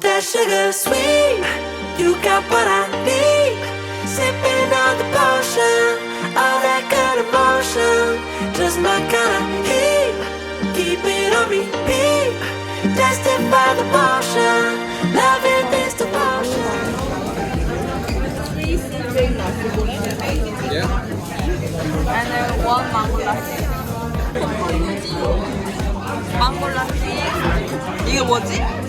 That sugar sweet. You got what I need. Sipping on the potion. All that good emotion. Just my kind of heat. Keep it on repeat. Destined by the potion. Loving this devotion. And then one mango latte. 망고 라떼. 이게 뭐지?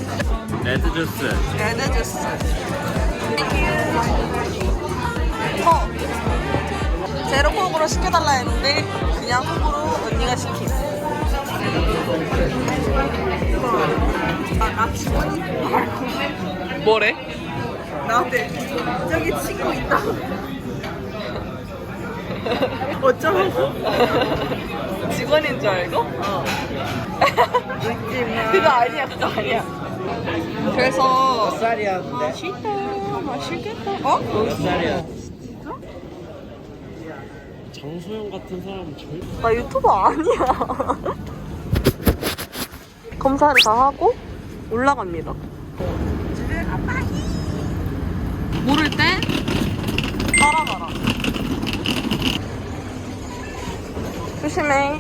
레드 주스 레드 주스. 어. 제로 콕으로 시켜달라 했는데 그냥 콕으로 언니가 시킴. 아, 뭐래? 나한테 저기 친구 있다. 어쩌라고? 직원인 줄 알고? 어. 그거 아니야, 그거 아니야. 그래서 쌀이야 맛있다, 맛있겠다. 어? 몇 살이야? 장소영 같은 사람은 절대 나 유튜버 아니야. 검사를 다 하고 올라갑니다. 모를 때 따라가라. 조심해.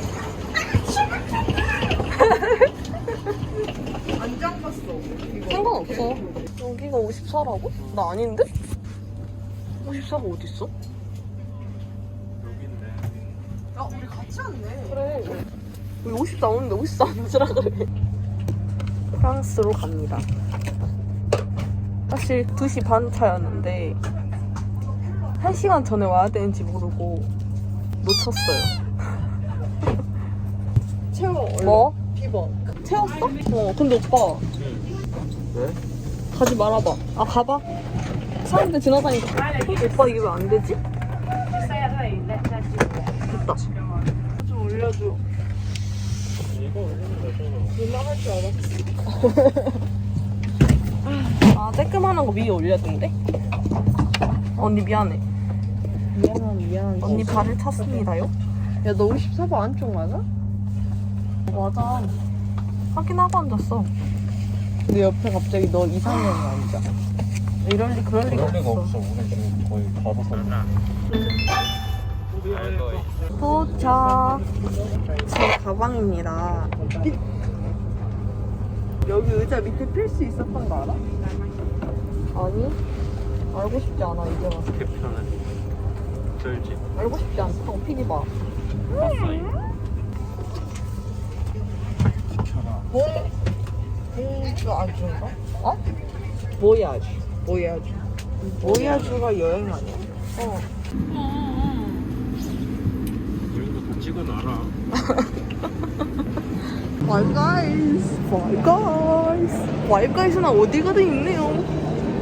안 잡았어. 상관없어. 여기가 54라고? 나 아닌데? 54가 어딨어? 야, 우리 같이 왔네. 그래. 우리 50 나오는데 50 앉으라 그래. 프랑스로 갑니다. 사실 2시 반 차였는데 1시간 전에 와야 되는지 모르고 놓쳤어요. 채워 뭐? 피버 채웠어? 어, 근데 오빠 왜? 가지 말아봐. 아, 가봐. 사람들 지나다니까. 오빠 이게 왜 안 되지? 됐다. 좀 올려줘. 이거 올리면 되잖아 민망할 줄 알았어 아, 쬐끄만한 거 위에 올려던데? 언니 미안해. 미안한 미안한 언니 발을 찼습니다요? 야 너 54번 안쪽 맞아? 맞아. 확인하고 앉았어. 내 옆에 갑자기 너 이상형이 앉아 이럴 리 그럴 리가 없어. 우리 지금 거의 다섯 살 도착. 제 가방입니다. 여기 의자 밑에 필수 있었던 거 알아? 아니, 알고 싶지 않아, 이제 와서. 어떻게 편해 들지 알고 싶지 않다고 피디 봐. 봉 봉주 아주인가? 어? 모야주 모야주 모야주가 여행 아니야? 어. 이런 거다 찍어놔라 Five Guys. Five Guys. Five Guys는 어디 가든 있네요.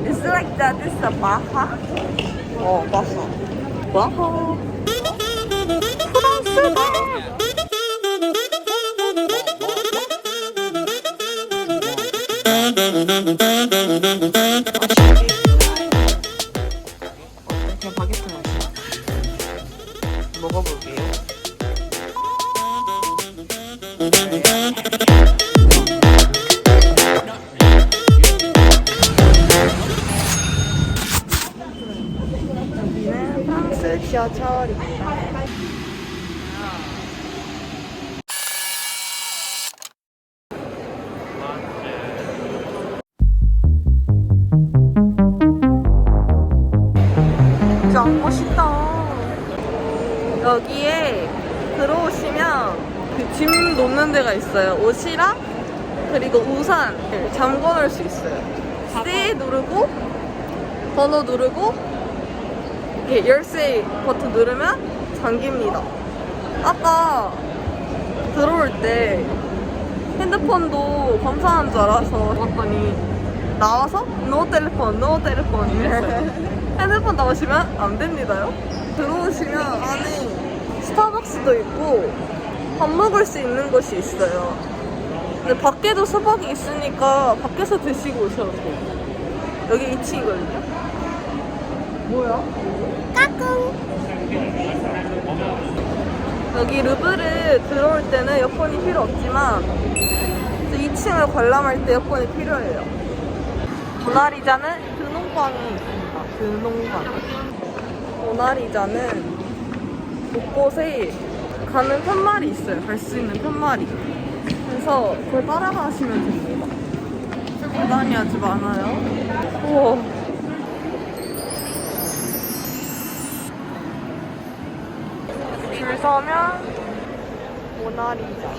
It's like that is a baha 어, 바하. 바하. 프랑스다. 그냥 바게트 맛이야. 먹어볼게요. 여기는 프랑스 지하철입니다. 여기에 들어오시면 그 짐 놓는 데가 있어요. 옷이랑 그리고 우산 잠궈 놓을 수 있어요. C 누르고 번호 누르고 이렇게 열쇠 버튼 누르면 잠깁니다. 아까 들어올 때 핸드폰도 검사한 줄 알아서 봤더니 나와서 노 텔레폰, 노 텔레폰 이랬어요. 핸드폰 나오시면 안 됩니다요. 들어오시면 안에 스타벅스도 있고 밥 먹을 수 있는 곳이 있어요. 근데 밖에도 수박이 있으니까 밖에서 드시고 오셔도 돼요. 여기 2층이거든요. 뭐야? 여기 루브르 들어올 때는 여권이 필요 없지만 2층을 관람할 때 여권이 필요해요. 모나리자는 근홍광이 있습니다. 근홍광. 모나리자는 곳곳에 가는 편말이 있어요. 갈 수 있는 편말이. 그래서 그걸 따라가시면 됩니다. 부담이 아주 많아요. 우와. 줄 서면 모나리자.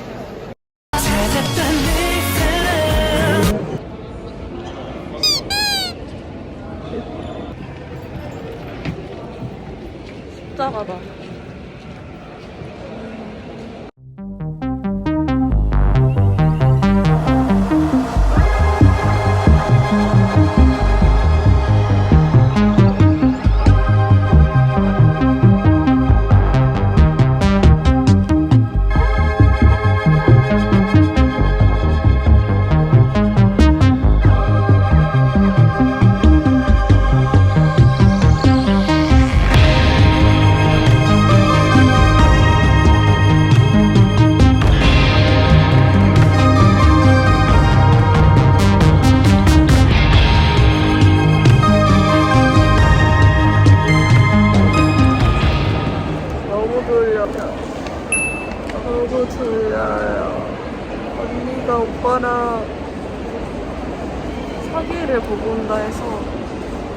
사기를 보고 온다 해서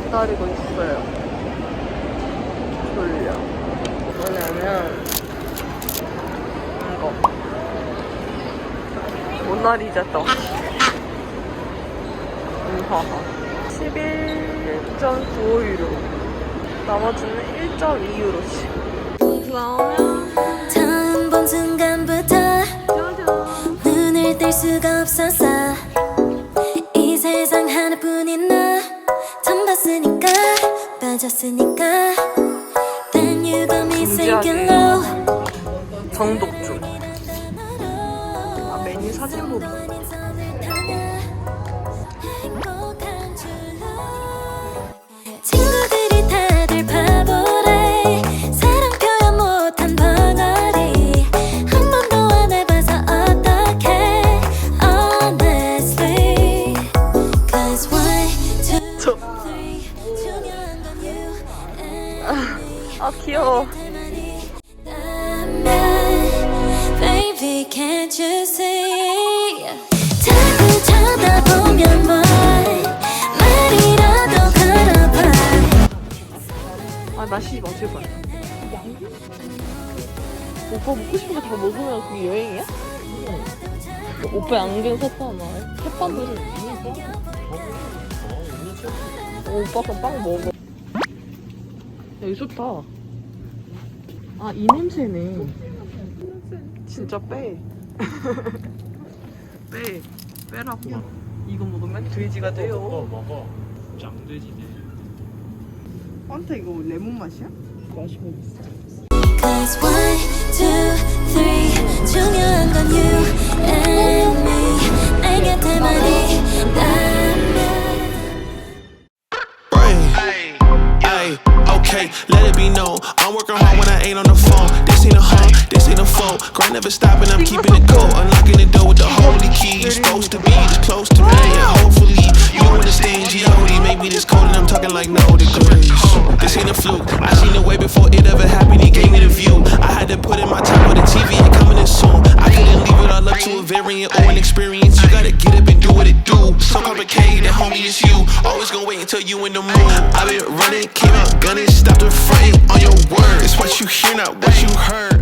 기다리고 있어요. 졸려. 뭐냐면, 이거. 모나리자 떡. 음하하. 11.95유로. 나머지는 1.2유로씩. 나오면 빠졌으니까 Then you got me sinking low 정독주. 아, 메뉴 사진 보기. 아, 나시 마실 거야. 오빠 먹고 싶은 거 다 먹으면 그게 여행이야? 오빠 안경 샀잖아. 햇반도 어, 오빠 그럼 빵 먹어. 여기 좋다. 아, 이 냄새네. 진짜 빼. 빼. 빼라고. 이거 먹으면 돼지가 돼요. 먹어 먹어 짱돼지 네 한테 이거 레몬 맛이야? 마시면 있어. Cause one, two, three 중요한 건 you and me 내 곁에만이 있다면 Hey, hey, okay, let it be known. I'm working hard when I ain't on the phone. This ain't a home, this ain't a phone. Grind never stopping, I'm keeping it cold. Unlocking the door with the holy key. You're supposed to be this close to me, and hopefully you understand. G.O.D. make me this cold, and I'm talking like no degrees. This ain't a fluke. I seen it way before it ever happened. He gave me the view. I had to put in my time with the TV ain't coming in soon. I couldn't leave it all up to a variant or an experience. You gotta get up and do what it do. So complicated, homie, it's you. Always gonna wait until you in the mood. I've been running, came out gunning, stopped the frame on your word. It's what you hear, not what you heard.